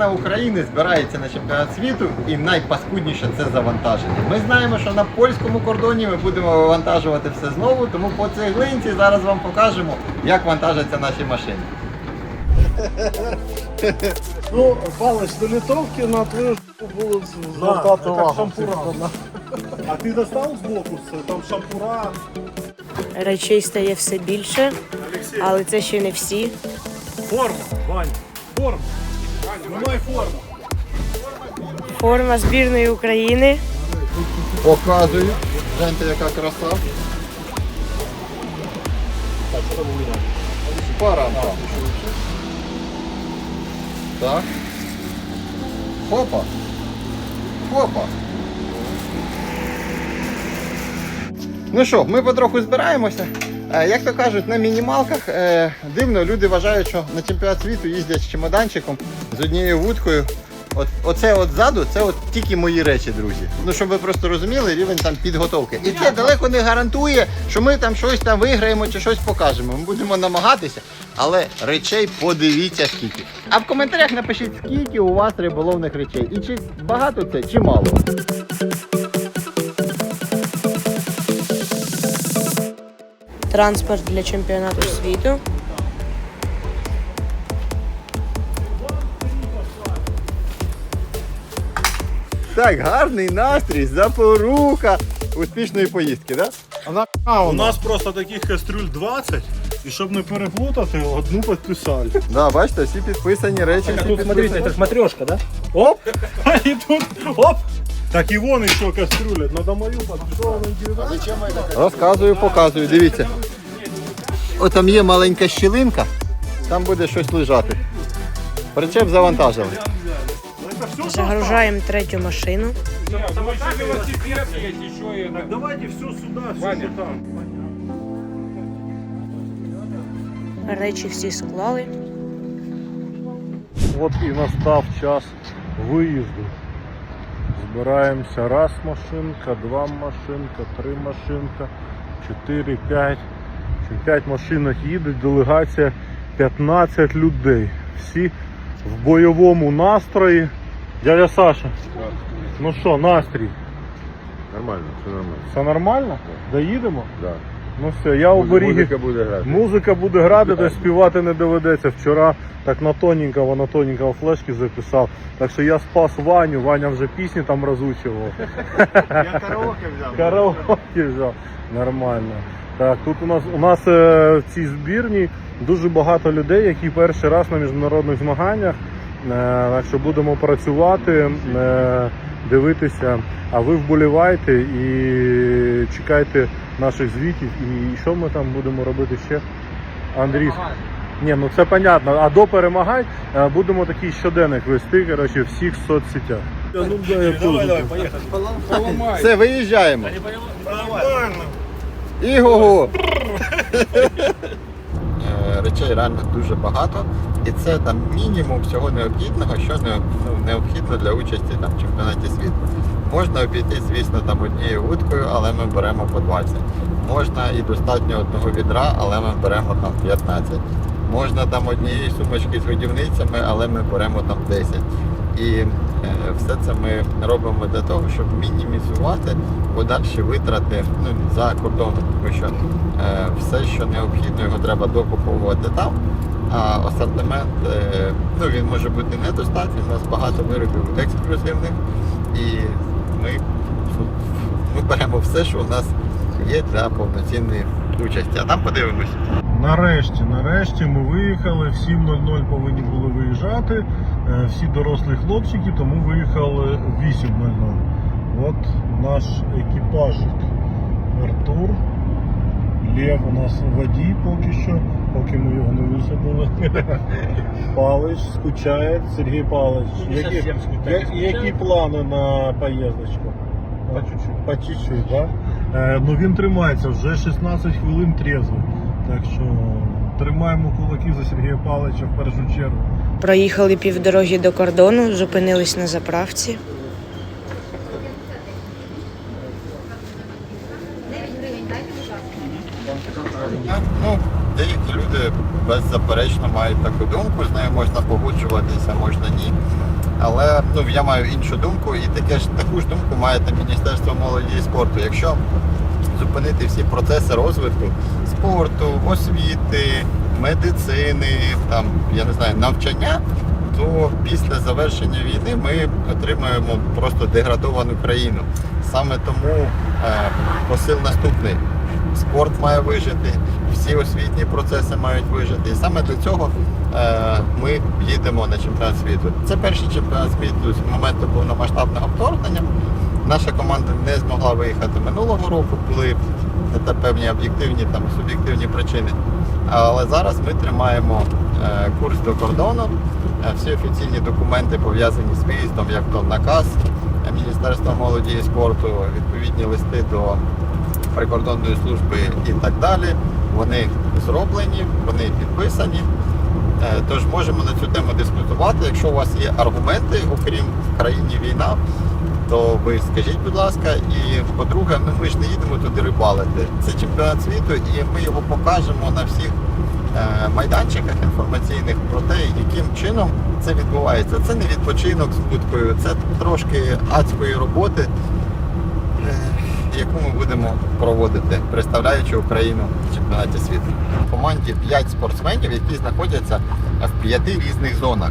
Збірна України збирається на чемпіонат світу і найпаскудніше це завантаження. Ми знаємо, що на польському кордоні ми будемо вивантажувати все знову, тому по цеглинці зараз вам покажемо, як вантажаться наші машини. Ну, палець до літровки на твою ж було звертати увагу. А ти достав з боку? Це Там шампура. Речей стає все більше, але це ще не всі. Форма, Ваня. Форма. Форма збірної України. Показую. Гляньте, яка краса. Пара. Так. Хопа. Хопа. Ну що, ми потроху збираємося. Е, Як то кажуть, на мінімалках е, дивно, люди вважають, що на чемпіонат світу їздять з чемоданчиком, з однією вудкою. От, оце от ззаду, це от тільки мої речі, друзі. Ну, щоб ви просто розуміли рівень там підготовки. І це далеко не гарантує, що ми там щось там виграємо чи щось покажемо. Ми будемо намагатися, але речей подивіться скільки. А в коментарях напишіть, скільки у вас риболовних речей. І чи багато це, чи мало. Транспорт для чемпіонату світу. Так, гарний настрій, запорука успішної поїздки, так? Да? У нас просто таких кастрюль 20. І щоб не переплутати, одну підписали. Да, бачите, всі підписані речі. Всі Тут, смотрите, підписані. это смотрешка, да? Оп! А і тут оп! Так і вон ще кастрюля. Надо мою підписали. Розказую, показую. Дивіться. От там є маленька щілинка, там буде щось лежати. Причеп завантажили. Загружаємо третю машину. Так давайте все сюди, все сюди. Речі всі склали. От і настав час виїзду. Збираємося раз машинка, два машинка, три машинка, чотири, п'ять. П'ять машинок їдуть, делегація 15 людей. Всі в бойовому настрої. Дядя Саша, ну що, настрій? Нормально, все нормально. Все нормально? Доїдемо? Да. Ну все, я у. Музика буде грати. Музика буде грати, то співати не доведеться. Вчора так на тоненького, на тоненького флешки записав. Так що я спас Ваню, Ваня вже пісні там розучував. Я караоке взяв. Караоке взяв. Нормально. Так, тут у нас у нас е, в цій збірні дуже багато людей, які перший раз на міжнародних змаганнях. Е, так що будемо працювати, е, дивитися. А ви вболівайте і чекайте наших звітів. І що ми там будемо робити ще? Андрій. Ні, ну це понятно. А до перемагань е, будемо такий щоденник вести коротше, в всіх соцсетях. Ну, давай, давай, поїхали. Все, виїжджаємо. Іго-го! Е, Речей реально дуже багато, і це там мінімум всього необхідного, що ну, необхідно для участі там, в чемпіонаті світу. Можна обійти, звісно, там однією вудкою, але ми беремо по 20. Можна і достатньо одного відра, але ми беремо там 15. Можна там однієї сумочки з годівницями, але ми беремо там 10. І е, все це ми робимо для того, щоб мінімізувати подальші витрати ну, за кордоном, тому що е, все, що необхідно, його треба докуповувати там. А асортимент е, ну, він може бути недостатній. У нас багато виробів ексклюзивних, і ми, ми беремо все, що у нас є для повноцінної участі. А там подивимось. Нарешті, нарешті ми виїхали. В 7.00 повинні були виїжджати. е, Всі дорослі хлопчики, тому виїхали в 8.00. От наш екіпажик. Артур. Лев у нас водій поки що, поки ми його не висадили. Палич скучає. Сергій Палич. Які, я- які плани на поїздочку? По чуть-чуть. По чуть-чуть, так? Е, ну він тримається вже 16 хвилин трезвий. Так що тримаємо кулаки за Сергія Павловича в першу чергу. Проїхали півдороги до кордону, зупинились на заправці. Ну, деякі люди беззаперечно мають таку думку, з нею можна погоджуватися, можна ні. Але ну, я маю іншу думку, і таке ж таку ж думку має там Міністерство молоді і спорту. Якщо зупинити всі процеси розвитку спорту, освіти, медицини, там я не знаю, навчання, то після завершення війни ми отримаємо просто деградовану країну. Саме тому е, посил наступний. Спорт має вижити, всі освітні процеси мають вижити. І саме для цього е, ми їдемо на чемпіонат світу. Це перший чемпіонат світу з моменту повномасштабного вторгнення. Наша команда не змогла виїхати минулого року, були та певні об'єктивні там суб'єктивні причини. Але зараз ми тримаємо е, курс до кордону. Всі офіційні документи пов'язані з виїздом, як то наказ Міністерства молоді і спорту, відповідні листи до прикордонної служби і так далі. Вони зроблені, вони підписані. Е, Тож можемо на цю тему дискутувати. Якщо у вас є аргументи, окрім в країні війна, то ви скажіть, будь ласка. І по-друге, ну ми ж не їдемо туди рибалити. Це чемпіонат світу, і ми його покажемо на всіх майданчиках інформаційних про те, яким чином це відбувається. Це не відпочинок з будкою, це трошки адської роботи, е, яку ми будемо проводити, представляючи Україну в чемпіонаті світу. В команді 5 спортсменів, які знаходяться в п'яти різних зонах.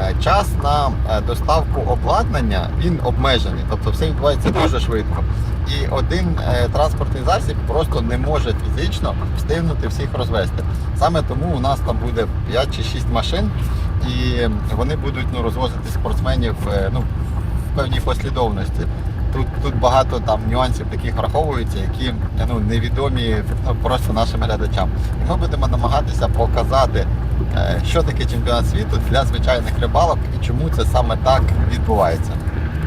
Е, Час на е, доставку обладнання він обмежений, тобто все відбувається дуже швидко. І один е, транспортний засіб просто не може фізично встигнути всіх розвести. Саме тому у нас там буде 5 чи 6 машин, і вони будуть ну, розвозити спортсменів е, ну, в певній послідовності. Тут, тут багато там нюансів таких враховується, які ну, невідомі ну, просто нашим глядачам. І ми будемо намагатися показати, е, що таке чемпіонат світу для звичайних рибалок і чому це саме так відбувається.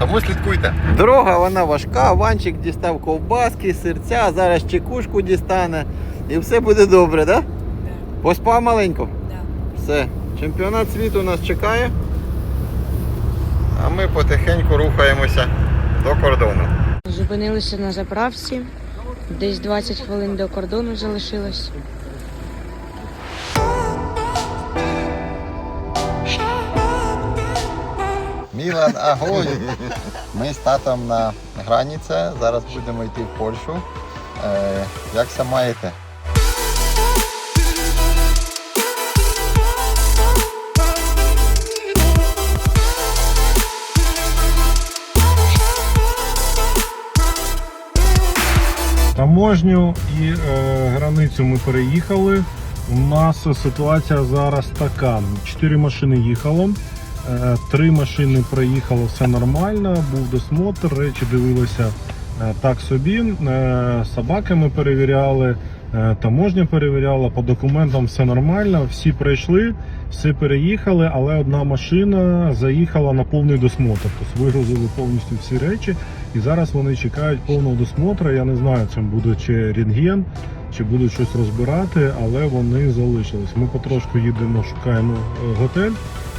Тому слідкуйте. Дорога вона важка, Ванчик дістав ковбаски, серця, зараз чекушку дістане і все буде добре, так? Да? Поспав маленько? Все. Чемпіонат світу нас чекає. А ми потихеньку рухаємося до кордону. Зупинилися на заправці. Десь 20 хвилин до кордону залишилось. Мілан, агонь! Ми з татом на границі, зараз будемо йти в Польщу. Е, як все маєте? Таможню і е, границю ми переїхали. У нас ситуація зараз така: чотири машини їхало, три машини проїхало, все нормально. Був досмотр, речі дивилися е, так собі. Е, собаки ми перевіряли, е, таможня перевіряла, по документам все нормально, всі пройшли, всі переїхали, але одна машина заїхала на повний досмотр. Тобто вигрузили повністю всі речі. І зараз вони чекають повного досмотру. Я не знаю, це буде чи рентген, чи будуть щось розбирати, але вони залишились. Ми потрошку їдемо, шукаємо е, готель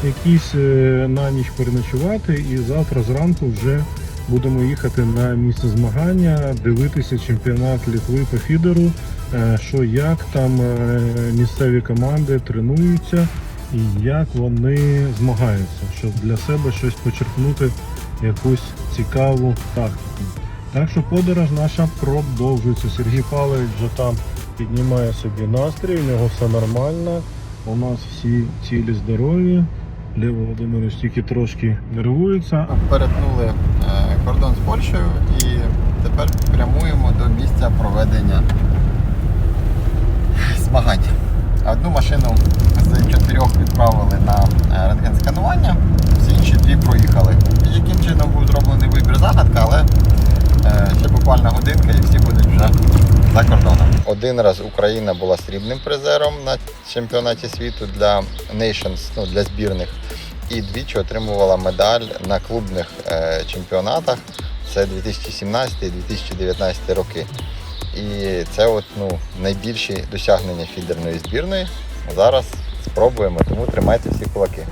якийсь е, на ніч переночувати, і завтра зранку вже будемо їхати на місце змагання, дивитися чемпіонат Літви по фідеру, е, що як там е, місцеві команди тренуються і як вони змагаються, щоб для себе щось почерпнути якусь цікаву тактику. Так що подорож наша продовжується. Сергій Павлович вже там піднімає собі настрій, у нього все нормально. У нас всі цілі здорові. Лев Володимирович тільки трошки нервується. Перетнули е, кордон з Польщею і тепер прямуємо до місця проведення змагань. Одну машину з чотирьох відправили на е, рентген-сканування, всі інші дві проїхали. Яким чином був зроблений вибір загадка, але буквально годинка і всі будуть вже за кордоном. Один раз Україна була срібним призером на чемпіонаті світу для Nations, ну, для збірних. І двічі отримувала медаль на клубних е, чемпіонатах. Це 2017 і 2019 роки. І це от, ну, найбільші досягнення фідерної збірної. Зараз спробуємо, тому тримайте всі кулаки.